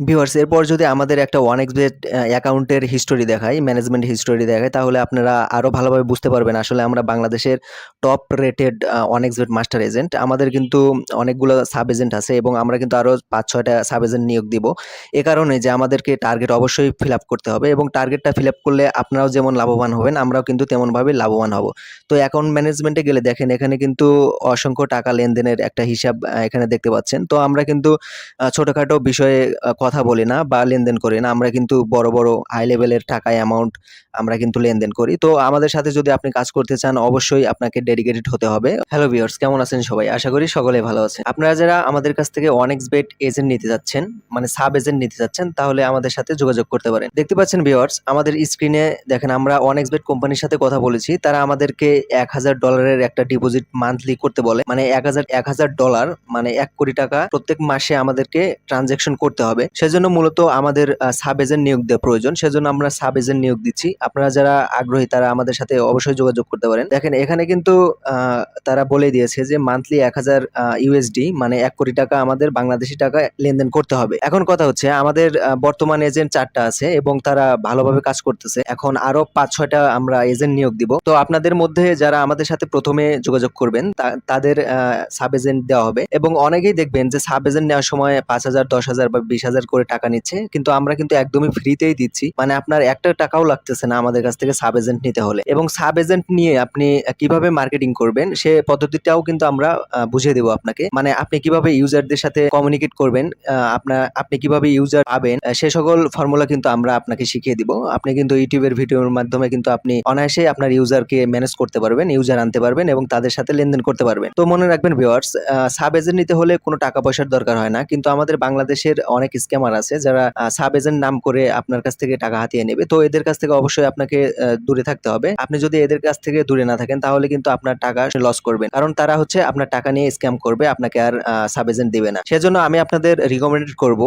Viewers এরপর যদি আমাদের একটা ওয়ান এক্সবেট অ্যাকাউন্টের হিস্টোরি দেখাই ম্যানেজমেন্ট হিস্টোরি দেখাই, তাহলে আপনারা আরও ভালোভাবে বুঝতে পারবেন। আসলে আমরা বাংলাদেশের top rated one xbet master agent আমাদের কিন্তু অনেকগুলো সাব এজেন্ট আছে এবং আমরা কিন্তু আরও পাঁচ, ছয়টা সাব এজেন্ট নিয়োগ দিব। এ কারণে যে আমাদেরকে টার্গেট অবশ্যই ফিল আপ করতে হবে এবং টার্গেটটা ফিল আপ করলে আপনারাও যেমন লাভবান হবেন, আমরাও কিন্তু তেমনভাবে লাভবান হব। তো অ্যাকাউন্ট ম্যানেজমেন্টে গেলে দেখেন, এখানে কিন্তু অসংখ্য টাকা লেনদেনের একটা হিসাব এখানে দেখতে পাচ্ছেন। তো আমরা কিন্তু ছোটোখাটো বিষয়ে কথা বলি না বা লেনদেন করি না, আমরা কিন্তু বড় বড় হাই লেভেলের টাকা অ্যামাউন্ট আমরা কিন্তু লেনদেন করি। তো আমাদের সাথে যদি আপনি কাজ করতে চান, অবশ্যই আপনাকে ডেডিকেটেড হতে হবে। হ্যালো ভিউয়ার্স কেমন আছেন সবাই? আশা করি সকলে ভালো আছেন। আপনারা যারা আমাদের কাছ থেকে অনেক্স বেট এজেন্ট নিতে যাচ্ছেন মানে সাব এজেন্ট নিতে যাচ্ছেন, তাহলে আমাদের সাথে যোগাযোগ করতে পারেন। দেখতে পাচ্ছেন ভিউয়ার্স আমাদের স্ক্রিনে দেখেন আমরা অনেক্স বেট কোম্পানির সাথে কথা বলেছি। তারা আমাদেরকে এক হাজার ডলারের একটা ডিপোজিট মান্থলি করতে বলে। মানে এক হাজার এক হাজার ডলার মানে এক কোটি টাকা প্রত্যেক মাসে আমাদেরকে ট্রানজেকশন করতে হবে। সেজন্য মূলত আমাদের সাব এজেন্ট নিয়োগ দেওয়া প্রয়োজন। সেজন্য আমরা সাব এজেন্ট নিয়োগ দিচ্ছি। আপনারা যারা আগ্রহী, তারা আমাদের সাথে অবশ্যই যোগাযোগ করতে পারেন। দেখেন, এখানে কিন্তু তারা বলে দিয়েছে যে মান্থলি এক হাজার ইউএসডি মানে এক কোটি টাকা আমাদের বাংলাদেশি টাকা লেনদেন করতে হবে। এখন কথা হচ্ছে, আমাদের বর্তমান এজেন্ট চারটা আছে এবং তারা ভালোভাবে কাজ করতেছে। এখন আরও পাঁচ, ছয়টা আমরা এজেন্ট নিয়োগ দিব। তো আপনাদের মধ্যে যারা আমাদের সাথে প্রথমে যোগাযোগ করবেন তাদের সাব এজেন্ট দেওয়া হবে। এবং অনেকেই দেখবেন যে সাব এজেন্ট নেওয়ার সময় পাঁচ হাজার, দশ হাজার বা বিশ হাজার করে টাকা নিচ্ছে, কিন্তু আমরা কিন্তু একদমই ফ্রিতেই দিচ্ছি। মানে আপনার একটা টাকাও লাগতেছে না আমাদের কাছ থেকে সাব এজেন্ট নিতে হলে। এবং সাব এজেন্ট নিয়ে আপনি কীভাবে মার্কেটিং করবেন, সে পদ্ধতিটাও কিন্তু আমরা বুঝিয়ে দেবো আপনাকে। মানে আপনি কীভাবে ইউজারদের সাথে কমিউনিকেট করবেন আপনার, আপনি কীভাবে ইউজার পাবেন সে সকল ফর্মুলা কিন্তু আমরা আপনাকে শিখিয়ে দিব। আপনি কিন্তু ইউটিউবের ভিডিওর মাধ্যমে কিন্তু আপনি অনায়াসে আপনার ইউজারকে ম্যানেজ করতে পারবেন ইউজার আনতে পারবেন এবং তাদের সাথে লেনদেন করতে পারবেন। তো মনে রাখবেন ভিউয়ার্স সাব এজেন্ট নিতে হলে কোনো টাকা পয়সার দরকার হয় না। কিন্তু আমাদের বাংলাদেশের অনেক স্ক্যামার আছে যারা সাব এজেন্ট নাম করে আপনার কাছ থেকে টাকা হাতিয়ে নেবে। তো এদের কাছ থেকে অবশ্যই আপনাকে দূরে থাকতে হবে। আপনি যদি এদের কাছ থেকে দূরে না থাকেন, তাহলে কিন্তু আপনার টাকা লস করবেন কারণ তারা হচ্ছে আপনার টাকা নিয়ে স্ক্যাম করবে, আপনাকে আর সাব এজেন্ট দিবে না। সেজন্য আমি আপনাদের রিকমেন্ডেড করব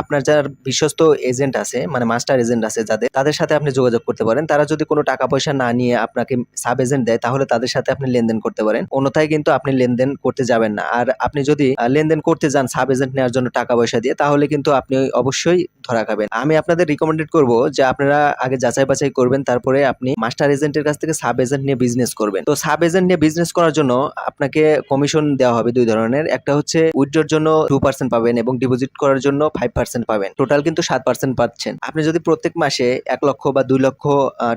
আপনার যার বিশ্বস্ত এজেন্ট আছে মানে মাস্টার এজেন্ট আছে যাদের, তাদের সাথে আপনি যোগাযোগ করতে পারেন। তারা যদি কোনো টাকা পয়সা না নিয়ে আপনাকে সাব এজেন্ট দেয়, তাহলে তাদের সাথে আপনি লেনদেন করতে পারেন। অন্যথায় কিন্তু আপনি লেনদেন করতে যাবেন না। আর আপনি যদি লেনদেন করতে যান সাব এজেন্ট নেওয়ার জন্য টাকা পয়সা দিয়ে, তাহলে কিন্তু আপনি অবশ্যই ধরা খাবেন। আমি আপনাদের রিকমেন্ডেড করব যে আপনারা আগে যাচাই বাছাই করবেন, তারপরে আপনি মাস্টার এজেন্টের কাছ থেকে সাব এজেন্ট নিয়ে বিজনেস করবেন। তো সাব এজেন্ট নিয়ে বিজনেস করার জন্য আপনাকে কমিশন দেওয়া হবে দুই ধরনের। একটা হচ্ছে উইথড্রোর জন্য টু পার্সেন্ট পাবেন এবং ডিপোজিট করার জন্য ফাইভ পার্সেন্ট পাবেন। টোটাল কিন্তু সাত পার্সেন্ট পাচ্ছেন। আপনি যদি প্রত্যেক মাসে এক লক্ষ বা দুই লক্ষ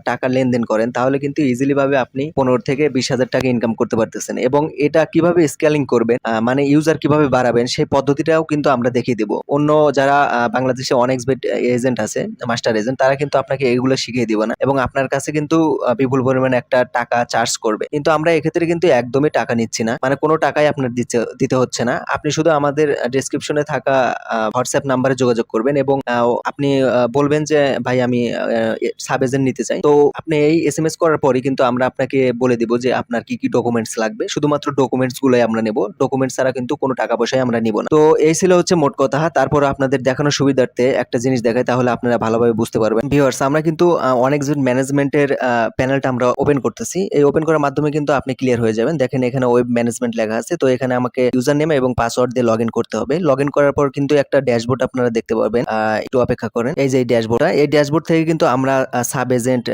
টাকা লেনদেন করেন, তাহলে কিন্তু ইজিলি ভাবে আপনি পনেরো থেকে বিশ হাজার টাকা ইনকাম করতে পারতেছেন এবং এটা কীভাবে স্কেলিং করবেন মানে ইউজার কীভাবে বাড়াবেন, সেই পদ্ধতিটাও কিন্তু আমরা দেখিয়ে দিব। অন্য যারা বাংলাদেশে অনেক এজেন্ট আছে মাস্টার এজেন্ট তারা কিন্তু আপনাকে এগুলো শিখিয়ে দিব না এবং আপনার কাছে কিন্তু বিপুল পরিমাণে একটা টাকা চার্জ করবে। কিন্তু আমরা এক্ষেত্রে কিন্তু একদমই টাকা নিচ্ছি না। মানে কোনো টাকাই আপনার দিতে হচ্ছে না। আপনি শুধু আমাদের ডেসক্রিপশনে থাকা হোয়াটসঅ্যাপ নাম্বারে যোগাযোগ করবেন এবং আপনি বলবেন যে, ভাই, আমি সাব এজেন্ট নিতে চাই। তো আপনি এই এস এম এস করার পরই কিন্তু আমরা আপনাকে বলে দিব যে, আপনার কি কি ডকুমেন্টস লাগবে? শুধুমাত্র ডকুমেন্টস গুলোই আমরা নেব। ডকুমেন্টস ছাড়া কিন্তু কোনো টাকা পয়সাই আমরা নিব না। তো এই ছিল হচ্ছে মোট কথা। তারপর আপনাদের দেখানোর সুবিধার্থে একটা জিনিস দেখাই, তাহলে আপনারা ভালোভাবে বুঝতে পারবেন। ভিউয়ার্স আমরা কিন্তু অনেক ম্যানেজমেন্টের প্যানেলটা আমরা ওপেন করতেছি। এই ওপেন করার মাধ্যমে কিন্তু আপনি ক্লিয়ার হয়ে যাবেন। দেখেন এখানে ওয়েব ম্যানেজমেন্ট লেখা আছে, তো এখানে আমাকে ইউজার নেম এবং পাসওয়ার্ড দিয়ে লগ করতে হবে। লগ করার পর কিন্তু একটা ড্যাশবোর্ড আপনারা দেখতে পাবেন একটু অপেক্ষা করেন। এই যে ড্যাশবোর্ডটা এই ড্যাশবোর্ড থেকে কিন্তু আমরা সাব এজেন্ট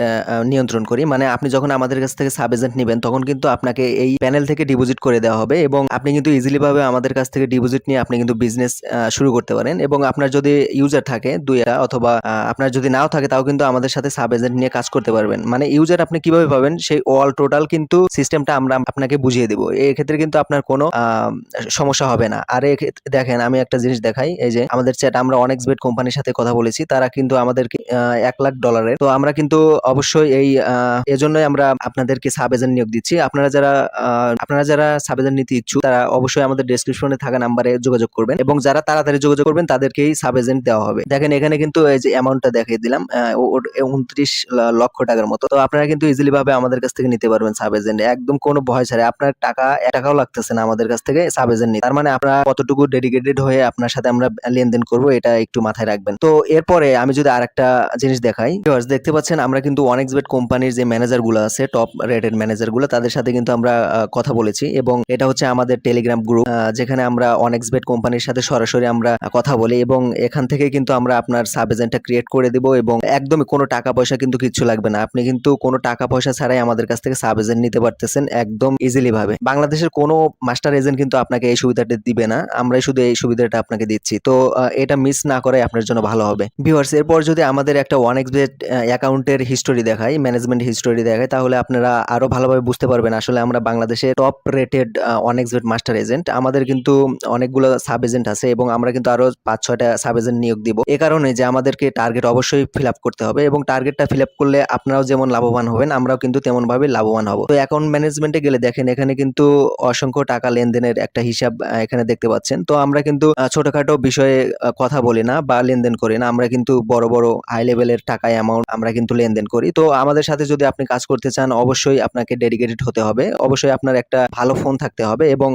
নিয়ন্ত্রণ করি। মানে আপনি যখন আমাদের কাছ থেকে সাব এজেন্ট নেবেন, তখন কিন্তু আপনাকে এই প্যানেল থেকে ডিপোজিট করে দেওয়া হবে এবং আপনি কিন্তু ইজিলি ভাবে আমাদের কাছ থেকে ডিপোজিট নিয়ে আপনি কিন্তু বিজনেস শুরু করতে পারেন এবং আপনার যদি ইউজার থাকে দুই অথবা আপনার যদি নাও থাকে, তাও কিন্তু আমাদের সাথে সাব এজেন্ট নিয়ে কাজ করতে পারবেন। মানে ইউজার আপনি কীভাবে পাবেন, সেই অল টোটাল কিন্তু সিস্টেমটা আমরা আপনাকে বুঝিয়ে দেবো। ক্ষেত্রে কিন্তু আপনার কোনো সমস্যা হবে না। আর দেখেন, আমি একটা জিনিস দেখাই, এই যে, আমাদের চ্যাট আমরা অনেক বেট কোম্পানির সাথে কথা বলেছি, তারা কিন্তু আমাদেরকে এক লাখ ডলারের তো আমরা কিন্তু অবশ্যই এই এজন্যই আমরা আপনাদেরকে সাব এজেন্ট নিয়োগ দিচ্ছি। আপনারা যারা আপনারা যারা সাব এজেন্ট নিতে ইচ্ছুক, তারা অবশ্যই আমাদের ডেসক্রিপশনে থাকা নাম্বারে যোগাযোগ করবেন। এবং যারা তাড়াতাড়ি যোগাযোগ করবেন তাদেরকেই সাব এজেন্ট দেওয়া হবে। দেখেন এখানে কিন্তু এই যে অ্যামাউন্টটা দেখিয়ে দিলাম উনত্রিশ লক্ষ টাকার মতো। তো আপনারা কিন্তু ইজিলি ভাবে আমাদের কাছ থেকে নিতে পারবেন সাব এজেন্ট একদম কোনো ভয় ছাড়া আপনার টাকা টাকাও লাগতেছে না আমাদের কাছ থেকে সাব এজেন্ট নিতে। তার মানে আপনারা কতটুকু ডেডিকেটেড হয়ে আপনার সাথে আমরা লেনদেন করব, এটা একটু মাথায় রাখবেন। তো এরপরে আমি যদি আরেকটা জিনিস দেখাই। দেখতে পাচ্ছেন আমরা কিন্তু অনেক্সবেট কোম্পানির যে ম্যানেজারগুলো আছে টপ রেটেড ম্যানেজারগুলো, তাদের সাথে কিন্তু আমরা কথা বলেছি। এবং এটা হচ্ছে আমাদের টেলিগ্রাম গ্রুপ যেখানে আমরা অনেক্সবেট কোম্পানির সাথে সরাসরি আমরা কথা বলি। এবং এখান থেকে কিন্তু আমরা আপনার সাব এজেন্টটা ক্রিয়েট করে দিব এবং একদমই কোনো টাকা পয়সা কিন্তু কিচ্ছু লাগবে না। আপনি কিন্তু কোনো টাকা পয়সা ছাড়াই আমাদের কাছ থেকে সাব এজেন্ট নিতে পারতেছেন একদম ইজিলি ভাবে। বাংলাদেশের কোনো মাস্টার এজেন্ট কিন্তু আপনাকে এই সুবিধাটা দিবে না। আমরাই শুধু এই সুবিধাটা আপনাকে দিচ্ছি। তো এটা মিস না করাই আপনার জন্য ভালো হবে। ভিউয়ার্স এরপর যদি আমাদের একটা ওয়ান এক্সবেট অ্যাকাউন্টের হিস্টোরি দেখাই ম্যানেজমেন্ট হিস্টোরি দেখাই, তাহলে আপনারা আরও ভালোভাবে বুঝতে পারবেন আসলে আমরা বাংলাদেশে top rated one xbet master agent আমাদের কিন্তু অনেকগুলো সাব এজেন্ট আছে এবং আমরা কিন্তু আরও পাঁচ ছয়টা সাব এজেন্ট নিয়োগ দিব। এ কারণে যে আমাদেরকে টার্গেট অবশ্যই ফিল করতে হবে এবং টার্গেটটা ফিল করলে আপনারাও যেমন লাভবান হবেন, আমরাও কিন্তু তেমন ভাবে লাভবান হব। তো অ্যাকাউন্ট ম্যানেজমেন্টে গেলে দেখেন, এখানে কিন্তু অসংখ্য টাকা লেনদেনের একটা হিসাব এখানে দেখতে পাচ্ছেন। তো আমরা কিন্তু ছোটখাটো বিষয়ে কথা বলি না বা লেনদেন করি না। আমরা কিন্তু বড় বড় হাই লেভেলের টাকা অ্যামাউন্ট আমরা কিন্তু লেনদেন করি। তো আমাদের সাথে যদি আপনি কাজ করতে চান, অবশ্যই আপনাকে ডেডিকেটেড হতে হবে। অবশ্যই আপনার একটা ভালো ফোন থাকতে হবে এবং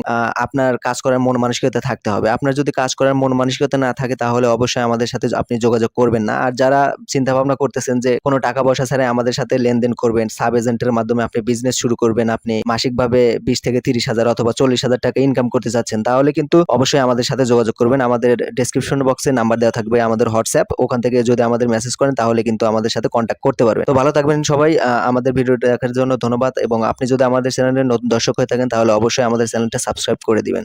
আপনার কাজ করার মন মানসিকতা থাকতে হবে। আপনার যদি কাজ করার মন মানসিকতা না থাকে তাহলে অবশ্যই আমাদের সাথে আপনি যোগাযোগ করবেন না। আর যারা চিন্তা ভাবনা করতেছেন যে কোনো টাকা পয়সা ছাড়াই আমাদের সাথে লেনদেন করবেন, সাব এজেন্টের মাধ্যমে আপনি বিজনেস শুরু করবেন, আপনি মাসিকভাবে বিশ থেকে তিরিশ হাজার অথবা চল্লিশ হাজার টাকা ইনকাম করতে চাচ্ছেন, তাহলে কিন্তু অবশ্যই আমাদের সাথে যোগাযোগ করবেন। আমাদের ডেসক্রিপশন বক্সে নাম্বার দেওয়া থাকবে আমাদের হোয়াটসঅ্যাপ ওখান থেকে যদি আমাদের মেসেজ করেন, তাহলে কিন্তু আমাদের সাথে কন্ট্যাক্ট করতে পারবেন। তো ভালো থাকবেন সবাই। আমাদের ভিডিওটা দেখার জন্য ধন্যবাদ এবং আপনি যদি আমাদের চ্যানেলের নতুন দর্শক হয়ে থাকেন, তাহলে অবশ্যই আমাদের চ্যানেলটা সাবস্ক্রাইব করে দিবেন।